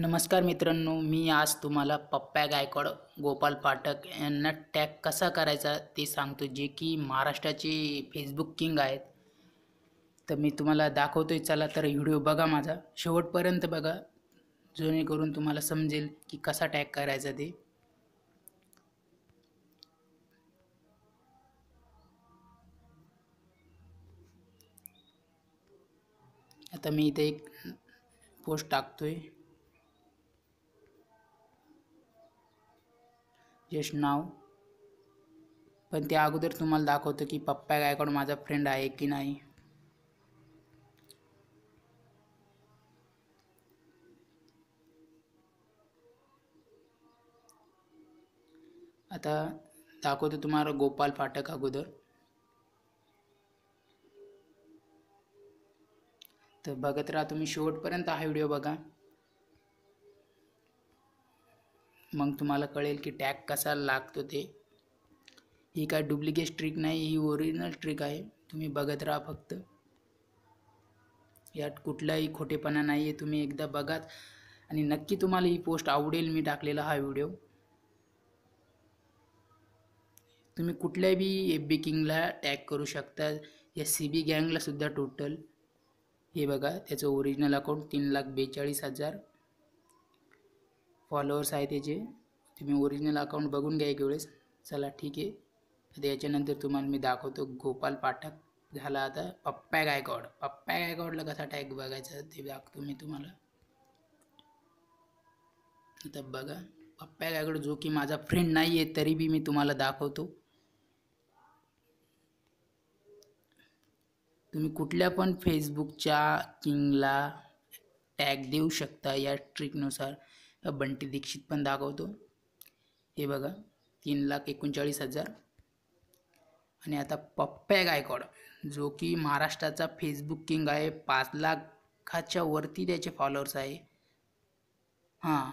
नमस्कार मित्रांनो मी आज तुम्हाला पप्प्या गायकवाड गोपाल पाठक यांना टॅग कसा करायचा ते सांगतो जे की महाराष्ट्राचे फेसबुक किंग आहेत. तर मी तुम्हाला दाखवतोय चला तर व्हिडिओ बघा माझा. शेवटपर्यंत बघा जेणेकरून तुम्हाला समजेल की कसा टॅग करायचा ते. आता मी इथे एक पोस्ट टाकतोय. जस्ट नाव. पण त्या अगोदर तुम्हाला दाखवतो की पप्पा गायकवाड माझा फ्रेंड आहे की नाही. आता दाखवतो तुम्हाला गोपाल फाटक अगोदर. तर बघत राहा तुम्ही शेवटपर्यंत हा व्हिडिओ बघा. मग तुम्हाला कळेल की टॅग कसा लागतो ते. ही काय डुप्लिकेट ट्रिक नाही ही ओरिजिनल ट्रिक आहे. तुम्ही बघत राहा फक्त. यात कुठलाही खोटेपणा नाही आहे तुम्ही एकदा बघाच आणि नक्की तुम्हाला ही पोस्ट आवडेल मी टाकलेला हा व्हिडिओ तुम्ही कुठल्या बी एफ बी किंगला टॅग करू शकता. या सी बी गँगलासुद्धा टोटल हे बघा त्याचं ओरिजिनल अकाउंट तीन लाख बेचाळीस हजार. फॉलोअर्स आहे त्याचे तुम्ही ओरिजिनल अकाउंट बघून घ्या एक वेळेस. चला ठीक आहे. आता याच्यानंतर तुम्हाला मी दाखवतो गोपाल पाठक. झाला आता पप्प्या गायकवाड. पप्प्या गायकवाडला कसा टॅग बघायचा ते दाखवतो मी तुम्हाला. आता बघा. पप्प्या गायकवाड जो की माझा फ्रेंड नाही आहे तरी बी मी तुम्हाला दाखवतो. तुम्ही कुठल्या पण फेसबुकच्या किंगला टॅग देऊ शकता या ट्रिकनुसार बंटी दीक्षित पण दाखवतो. हे बघा तीन लाख एकोणचाळीस हजार. आणि आता पप्प्या गायकवाड जो की महाराष्ट्राचा फेसबुक किंग आहे. पाच लाखाच्या वरती त्याचे फॉलोअर्स आहे. हां.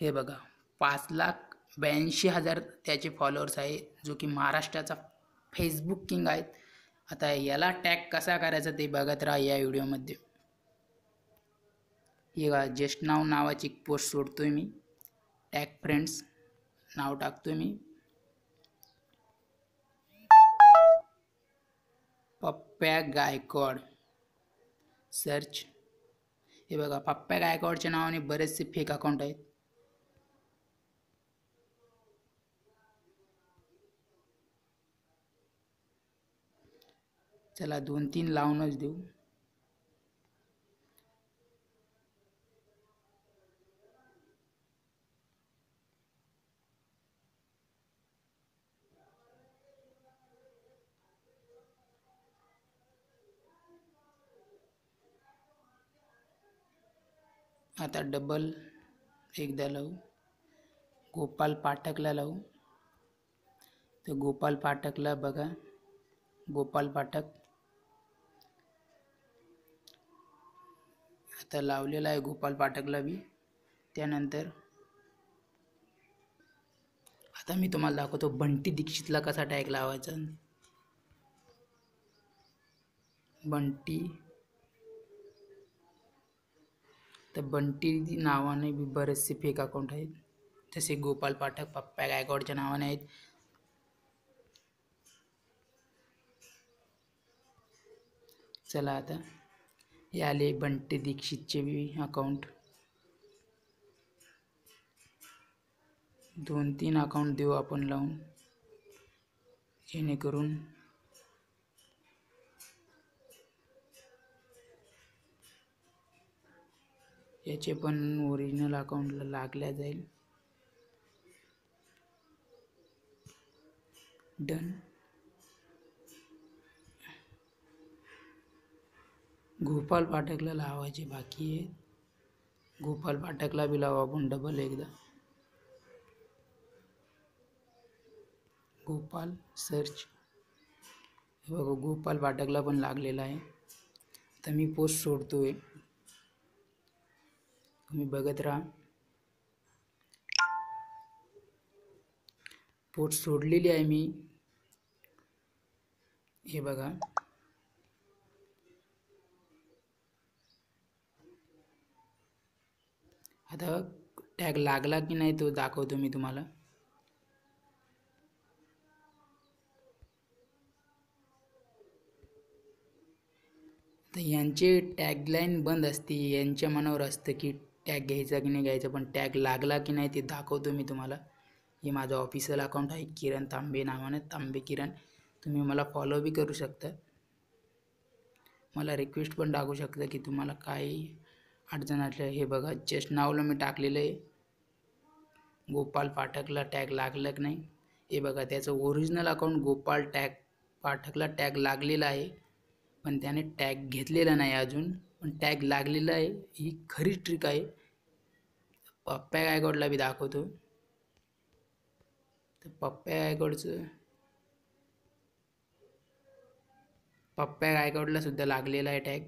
हे बघा पाच लाख ब्याऐंशी हजार त्याचे फॉलोअर्स आहे जो की महाराष्ट्राचा फेसबुक किंग आहेत. आता याला टॅग कसा करायचा ते बघत राहा या व्हिडिओमध्ये बघा जस्ट नाव नावाची एक पोस्ट आहे मी. टॅग फ्रेंड्स नाव टाकतो मी. पप्प्या गायकवाड. सर्च हे बघा पप्प्या गायकवाडच्या नावाने बरेचसे फेक अकाउंट आहेत. चला दोन तीन लावूनच देऊ. आता डबल एकदा लावू. गोपाल पाठकला लावू. तर गोपाल पाठकला बघा. गोपाल पाठक. आता लावलेला आहे गोपाल पाठकला बी त्यानंतर आता मी तुम्हाला दाखवतो बंटी दीक्षितला कसा टॅग लावायचा. बंटी तर बंटी नावाने बी बरेचसे फेक अकाउंट आहेत. जसे गोपाल पाठक पप्पा गायकवाडच्या नावाने आहेत. चला आता हे आले बंटी दीक्षितचे बी अकाउंट दोन तीन अकाउंट देऊ आपण लावून जेणेकरून याचे पण ओरिजिनल अकाउंटला लागल्या जाईल. डन गोपाल पाठकला लावायचे बाकी आहे गोपाल पाठकला बी लावा आपण डबल एकदा. गोपाल सर्च हे बघा गोपाल पाठकला पण लागलेला आहे. आता मी पोस्ट सोडतो आहे तुम्ही बघत राहा. पोस्ट सोडलेली आहे मी. हे बघा. आता टॅग लागला की नाही तो दाखवतो मी तुम्हाला. तर यांचे टॅगलाईन बंद असते यांच्या मनावर असतं की टॅग घ्यायचा की नाही घ्यायचा पण टॅग लागला की नाही ते दाखवतो मी तुम्हाला. हे माझं ऑफिशियल अकाउंट आहे किरण तांबे नावानं तांबे किरण. तुम्ही मला फॉलो बी करू शकता. मला रिक्वेस्ट पण टाकू शकता की तुम्हाला काही अडचण असल्या हे बघा जस्ट नावला मी टाकलेलं आहे. गोपाल पाठकला टॅग लागलं की नाही? हे बघा त्याचं ओरिजिनल अकाउंट गोपाल टॅग पाठकला टॅग लागलेला आहे. पण त्याने टॅग घेतलेला नाही अजून. पण टॅग लागलेला आहे. ही खरी ट्रिक आहे. पप्प्या गायकवाडला मी दाखवतो तर पप्प्या गायकवाडचं पप्प्या गायकवाडला सुद्धा लागलेला आहे टॅग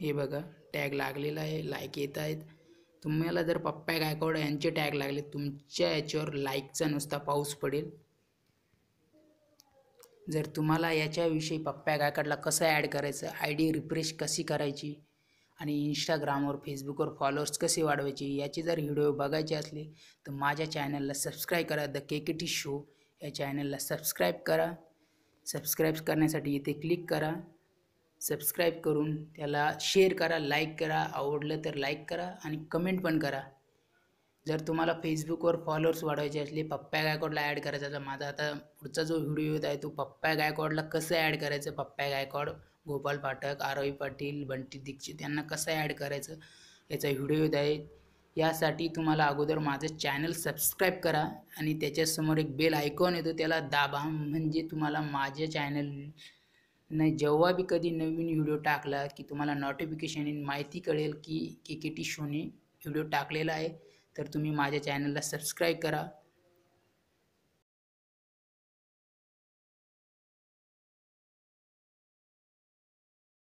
हे बघा टॅग लागलेला आहे. लाईक येत आहेत. तुम्हाला जर पप्प्या गायकवाड यांचे टॅग लागले तुमच्या याच्यावर लाईकचा नुसता पाऊस पडेल. जर तुम्हाला याच्याविषयी पप्प्या गायकवाडला कसं ॲड करायचं आय डी रिफ्रेश कशी करायची आणि इंस्टाग्रामवर फेसबुकवर फॉलोअर्स कसे वाढवायचे याचे जर व्हिडिओ बघायचे असले तर माझ्या चॅनलला सबस्क्राईब करा. The K K T show या चॅनलला सबस्क्राईब करा. सबस्क्राईब करण्यासाठी इथे क्लिक करा. सबस्क्राईब करून त्याला शेअर करा लाईक करा आवडलं तर लाईक करा आणि कमेंट पण करा. जर तुम्हाला फेसबुकवर फॉलोअर्स वाढवायचे असले पप्प्या गायकवाडला ॲड करायचा तर माझा आता पुढचा जो व्हिडिओ येत आहे तो पप्प्या गायकवाडला कसं ॲड करायचं? पप्प्या गायकवाड गोपाल पाठक आरवी पाटील बंटी दीक्षित यांना कसं ॲड करायचं? याचा व्हिडिओ येत आहे. यासाठी तुम्हाला अगोदर माझं चॅनल सबस्क्राईब करा आणि त्याच्यासमोर एक बेल आयकॉन येतो त्याला दाबा. म्हणजे तुम्हाला माझ्या चॅनल नाही जेव्हा बी कधी नवीन व्हिडिओ टाकला की तुम्हाला नोटिफिकेशन येईल माहिती कळेल की के के टी शोने व्हिडिओ टाकलेला आहे तर तुम्ही माझ्या चॅनलला सबस्क्राईब करा.